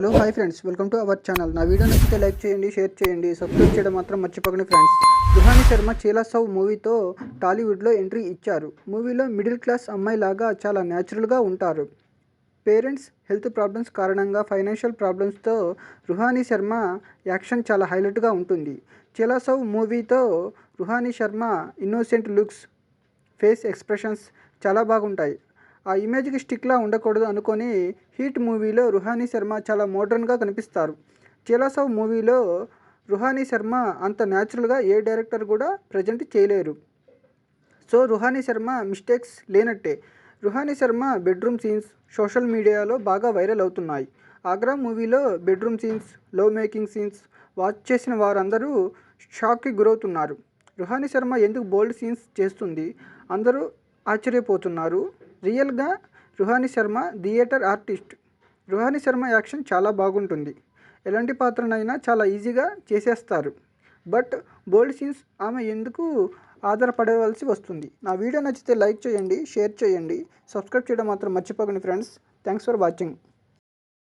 Hello hi friends welcome to our channel నా video నచ్చితే like చేయండి షేర్ చేయండి సబ్స్క్రైబ్ చేయడం మాత్రం మర్చిపోకండి ఫ్రెండ్స్ రుహాని శర్మ చీలా సౌ మూవీతో టాలీవుడ్లో ఎంట్రీ ఇచ్చారు. మూవీలో మిడిల్ క్లాస్ అమ్మాయి లాగా చాలా న్యాచురల్గా ఉంటారు. పేరెంట్స్ హెల్త్ ప్రాబ్లమ్స్ కారణంగా ఫైనాన్షియల్ ప్రాబ్లమ్స్తో రుహానీ శర్మ యాక్షన్ చాలా హైలైట్గా ఉంటుంది. చీలా సౌ మూవీతో Ruhani Sharma innocent looks face expressions చాలా బాగుంటాయి. ఆ ఇమేజ్కి స్టిక్లా ఉండకూడదు అనుకొని హీట్ మూవీలో రుహానీ శర్మ చాలా మోడర్న్గా కనిపిస్తారు. చిలాసవ్ మూవీలో రుహానీ శర్మ అంత న్యాచురల్గా ఏ డైరెక్టర్ కూడా ప్రజెంట్ చేయలేరు. సో రుహానీ శర్మ మిస్టేక్స్ లేనట్టే. Ruhani Sharma bedroom scenes social మీడియాలో బాగా వైరల్ అవుతున్నాయి. ఆగ్రా మూవీలో bedroom scenes love making scenes watch చేసిన వారందరూ షాక్కి గురవుతున్నారు. రుహానీ శర్మ ఎందుకు బోల్డ్ సీన్స్ చేస్తుంది? అందరూ ఆశ్చర్యపోతున్నారు. రియల్గా Ruhani Sharma theatre artist. Ruhani Sharma action చాలా బాగుంటుంది. ఎలాంటి పాత్రనైనా చాలా ఈజీగా చేసేస్తారు. బట్ బోల్డ్ సీన్స్ ఆమె ఎందుకు ఆధారపడవలసి వస్తుంది? నా వీడియో నచ్చితే లైక్ చేయండి షేర్ చేయండి. సబ్స్క్రైబ్ చేయడం మాత్రం మర్చిపోకండి ఫ్రెండ్స్. Thanks for watching.